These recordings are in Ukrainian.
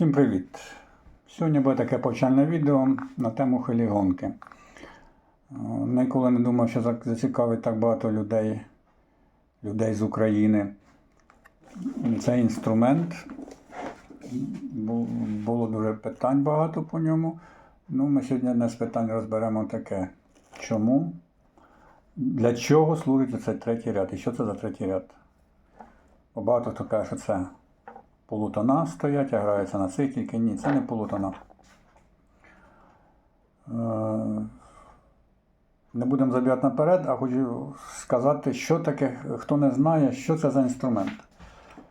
Всім привіт! Сьогодні буде таке повчальне відео на тему хелігонки. Е, Ніколи не думав, що зацікавить так багато людей, людей з України. Цей інструмент. Було дуже питань багато по ньому. Ну, ми сьогодні одне з питань розберемо таке. Чому? Для чого служить цей третій ряд? І що це за третій ряд? Бо Багато хто каже, що це полутона стоять, а граються на цих тільки ні, це не полутона. Е, Не будемо забігати наперед, а хочу сказати, що таке, хто не знає, що це за інструмент.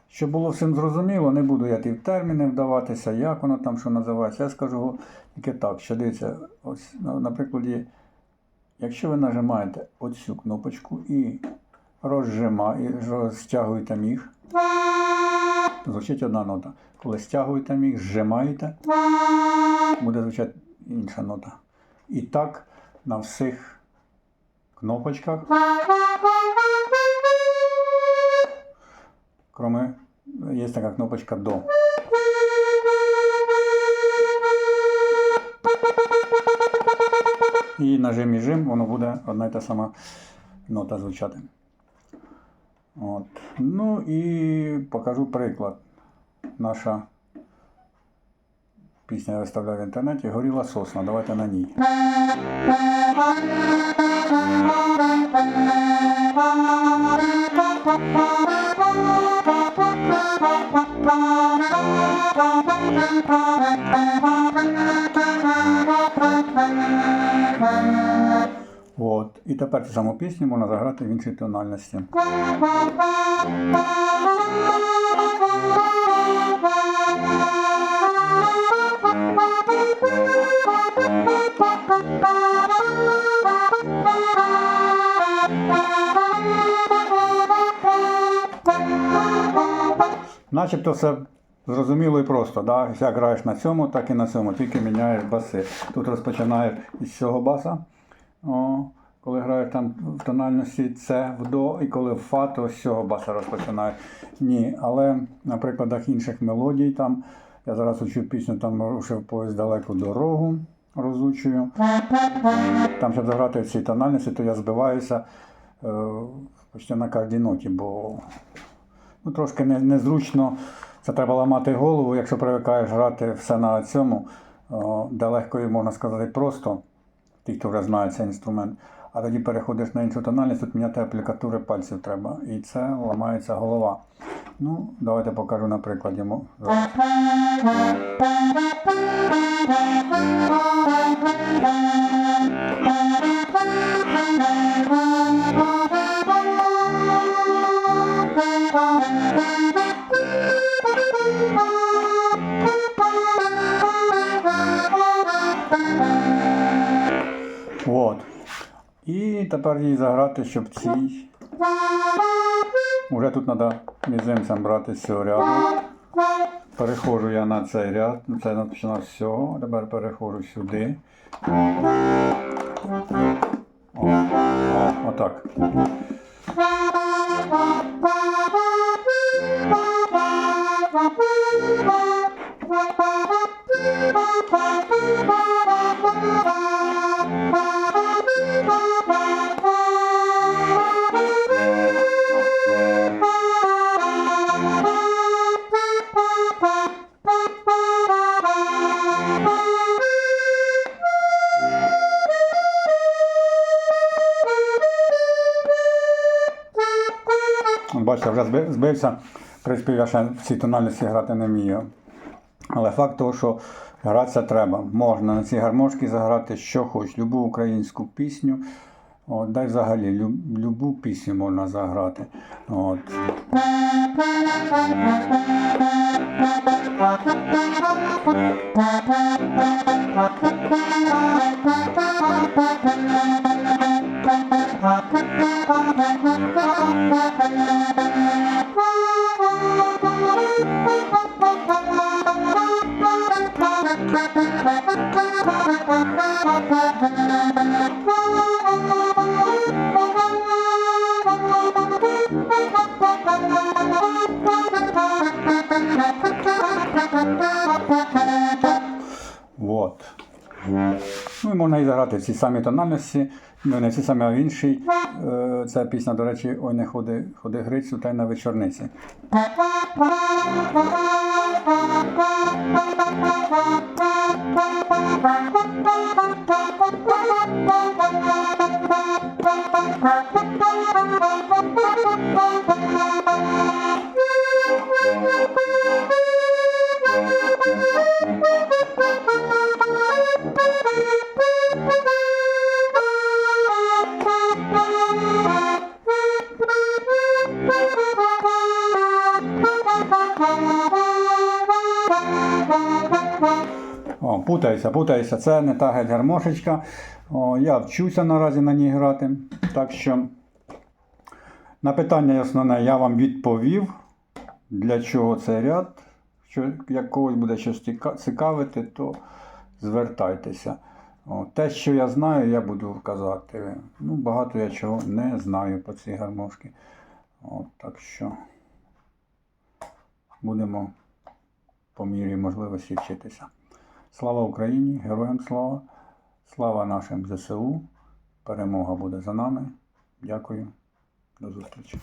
Щоб було всім зрозуміло, не буду я ті в терміни вдаватися, як воно там що називається. Я скажу тільки так, що дивіться, ось на, на якщо ви нажимаєте оцю кнопочку і розжимаєте, розтягуєте міг, звучить одна нота. Коли стягуєте міг, зжимаєте, буде звучати інша нота. І так на всіх кнопочках, кроме є така кнопочка до. І нажим і жим, воно буде одна й та сама нота звучати. От. Ну і покажу приклад. Наша пісня я виставляю в інтернеті. Горіла сосна. Давайте на ній. От. І тепер цю саму пісню можна заграти в іншій тональності. Начебто все зрозуміло і просто. Да? Як граєш на цьому, так і на цьому, тільки міняєш баси. Тут розпочинаєш із цього баса. О, коли граєш там в тональності С в до, і коли в Фа, то з цього баса розпочинаєш. Ні, але на прикладах інших мелодій там. Я зараз учу пісню, там рушив поїзд далеку дорогу, розучую. Там, щоб заграти цій тональності, то я збиваюся е, почти на кожній ноті, бо ну, трошки не, незручно. Це треба ламати голову, якщо привикаєш грати все на цьому, о, де легко і можна сказати просто, ті, хто вже знає цей інструмент. А тоді переходиш на іншу тональність, тут міняти аплікатури пальців треба. І це ламається голова. Ну, давайте покажу на прикладі. Тепер їй заграти, щоб цій. Уже тут треба мізинцем брати з цього ряду. Переходжу я на цей ряд, це починав з цього, тепер переходжу сюди. О, о, отак. Бачите, вже збився, в принципі, я ще в цій тональності грати не вмію. Але факт того, що гратися треба. Можна на цій гармошці заграти що хоч, любу українську пісню. От, дай взагалі люб, любу пісню можна заграти. От. Thank you. Вот. Ну і можна і заграти в ці самі тональності, ну не ці самі, а в іншій. Е, Ця пісня, до речі, ой не ходи, ходи Грицю, та й на вечорниці. О, путається, путається. Це не та геть гармошечка. О, я вчуся наразі на ній грати. Так що на питання основне я вам відповів, для чого цей ряд. Що, як когось буде щось цікавити, то звертайтеся. О, те, що я знаю, я буду казати. Ну, багато я чого не знаю по цій гармошці. Так що будемо по мірі можливості вчитися. Слава Україні! Героям слава! Слава нашим ЗСУ! Перемога буде за нами. Дякую. До зустрічі.